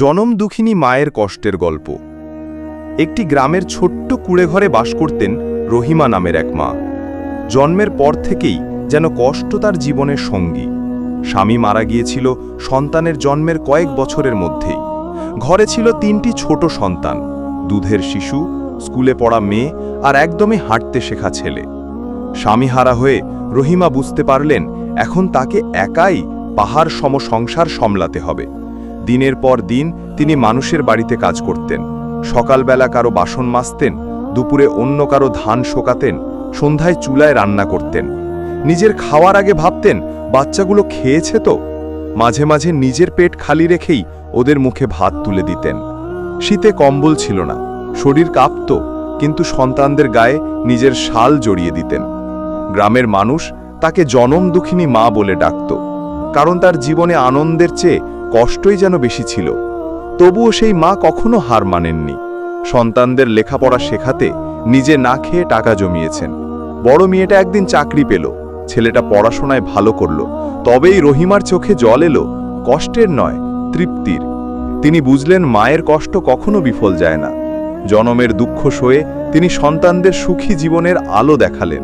জনম দুঃখিনী মায়ের কষ্টের গল্প। একটি গ্রামের ছোট্ট কুড়ে ঘরে বাস করতেন রহিমা নামের এক মা। জন্মের পর থেকেই যেন কষ্ট তার জীবনের সঙ্গী। স্বামী মারা গিয়েছিল সন্তানের জন্মের কয়েক বছরের মধ্যেই। ঘরে ছিল তিনটি ছোট সন্তান, দুধের শিশু, স্কুলে পড়া মেয়ে আর একদমই হাঁটতে শেখা ছেলে। স্বামী হারা হয়ে রহিমা বুঝতে পারলেন, এখন তাকে একাই পাহাড় সম সংসার সামলাতে হবে। দিনের পর দিন তিনি মানুষের বাড়িতে কাজ করতেন। সকালবেলা কারও বাসন মাজতেন, দুপুরে অন্য কারও ধান শোকাতেন, সন্ধ্যায় চুলায় রান্না করতেন। নিজের খাওয়ার আগে ভাবতেন, বাচ্চাগুলো খেয়েছে তো? মাঝে মাঝে নিজের পেট খালি রেখেই ওদের মুখে ভাত তুলে দিতেন। শীতে কম্বল ছিল না, শরীর কাঁপত, কিন্তু সন্তানদের গায়ে নিজের শাল জড়িয়ে দিতেন। গ্রামের মানুষ তাকে জনম দুঃখিনী মা বলে ডাকত, কারণ তার জীবনে আনন্দের চেয়ে কষ্টই যেন বেশি ছিল। তবুও সেই মা কখনো হার মানেননি। সন্তানদের লেখাপড়া শেখাতে নিজে না খেয়ে টাকা জমিয়েছেন। বড় মেয়েটা একদিন চাকরি পেল, ছেলেটা পড়াশোনায় ভালো করল, তবেই রহিমার চোখে জল এলো, কষ্টের নয়, তৃপ্তির। তিনি বুঝলেন মায়ের কষ্ট কখনো বিফল যায় না। জনমের দুঃখ সয়ে তিনি সন্তানদের সুখী জীবনের আলো দেখালেন।